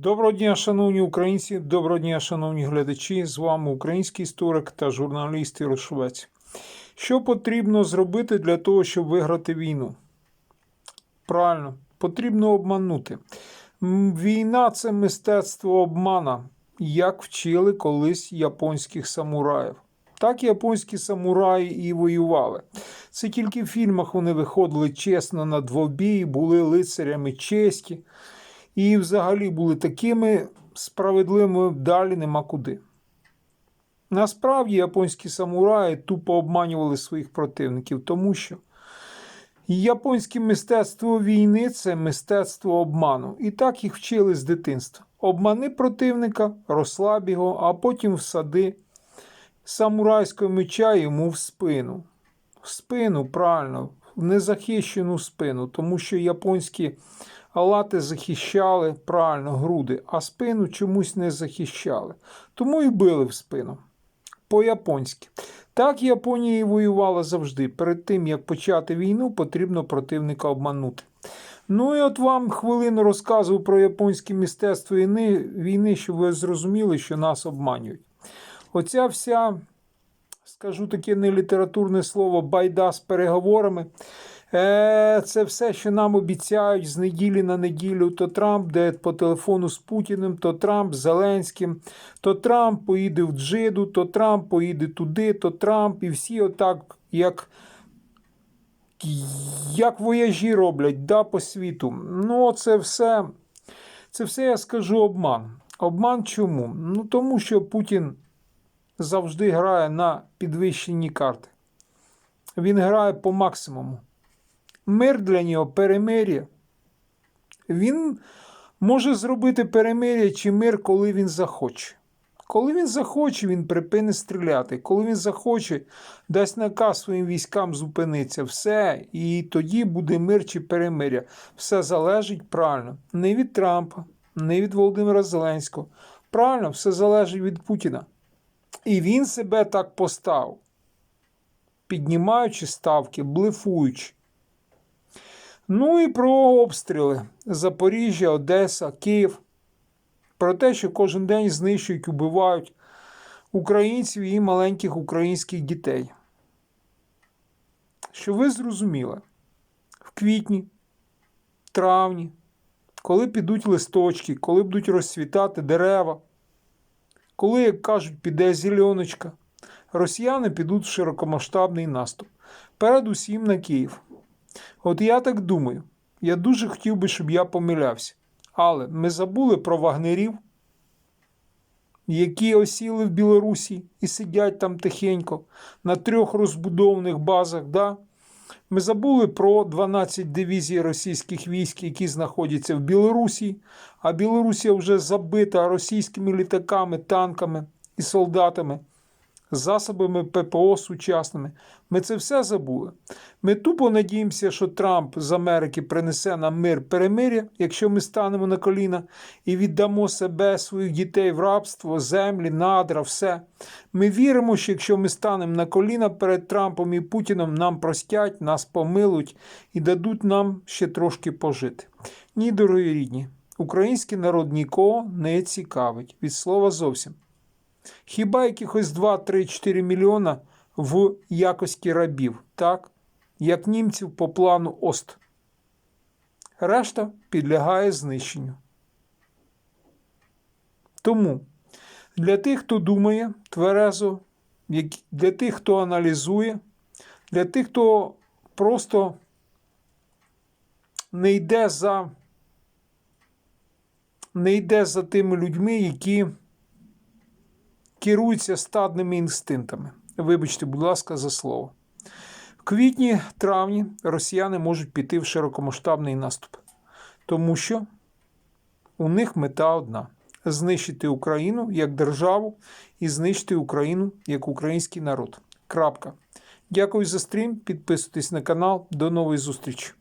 Доброго дня, шановні українці, доброго дня, шановні глядачі. З вами український історик та журналіст Ярошовець. Що потрібно зробити для того, щоб виграти війну? Правильно, потрібно обманути. Війна це мистецтво обмана, як вчили колись японських самураїв. Так японські самураї і воювали. Це тільки в фільмах вони виходили чесно на двобій, були лицарями честі і взагалі були такими справедливими далі нема куди. Насправді японські самураї тупо обманювали своїх противників, тому що японське мистецтво війни це мистецтво обману. І так їх вчили з дитинства. Обмани противника, розслаб його, а потім всади самурайського меча йому в спину. В спину, правильно, в незахищену спину, тому що японські лати захищали правильно груди, а спину чомусь не захищали. Тому і били в спину. По-японськи. Так Японія і воювала завжди. Перед тим, як почати війну, потрібно противника обманути. Ну і от вам хвилину розказував про японське мистецтво війни, щоб ви зрозуміли, що нас обманюють. Оця вся, скажу таке нелітературне слово, байда з переговорами. Е, Це все, що нам обіцяють з неділі на неділю. То Трамп де по телефону з Путіним, то Трамп з Зеленським, то Трамп поїде в Джиду, то Трамп поїде туди, то Трамп, і всі отак, як. Як вояжі роблять да, по світу. Ну, це все, це все я скажу обман. Обман чому? Ну тому що Путін завжди грає на підвищені карти. Він грає по максимуму. Мир для нього перемир'я. Він може зробити перемир'я чи мир, коли він захоче. Коли він захоче, він припинить стріляти. Коли він захоче, дасть наказ своїм військам зупинитися. Все, і тоді буде мир чи перемир'я. Все залежить правильно. Не від Трампа, не від Володимира Зеленського. Правильно, все залежить від Путіна. І він себе так поставив, піднімаючи ставки, блефуючи. Ну і про обстріли Запоріжжя, Одеса, Київ. Про те, що кожен день знищують, убивають українців і маленьких українських дітей. Що ви зрозуміли, в квітні, травні, коли підуть листочки, коли будуть розцвітати дерева, коли, як кажуть, піде зеленочка, росіяни підуть в широкомасштабний наступ. Передусім на Київ. От я так думаю, я дуже хотів би, щоб я помилявся. Але ми забули про вагнерів, які осіли в Білорусі і сидять там тихенько на трьох розбудованих базах. Да? Ми забули про 12 дивізій російських військ, які знаходяться в Білорусі, а Білорусія вже забита російськими літаками, танками і солдатами засобами ППО сучасними. Ми це все забули. Ми тупо надіємося, що Трамп з Америки принесе нам мир перемир'я, якщо ми станемо на коліна і віддамо себе, своїх дітей в рабство, землі, надра, все. Ми віримо, що якщо ми станемо на коліна перед Трампом і Путіном, нам простять, нас помилують і дадуть нам ще трошки пожити. Ні, дорогі рідні, український народ нікого не цікавить від слова зовсім. Хіба якихось 2, 3, 4 мільйона в якості рабів, так? Як німців по плану Ост. Решта підлягає знищенню. Тому для тих, хто думає тверезо, для тих, хто аналізує, для тих, хто просто не йде за, не йде за тими людьми, які керуються стадними інстинктами. Вибачте, будь ласка, за слово. В квітні, травні росіяни можуть піти в широкомасштабний наступ, тому що у них мета одна: знищити Україну як державу і знищити Україну як український народ. Крапка. Дякую за стрім. Підписуйтесь на канал. До нової зустрічі!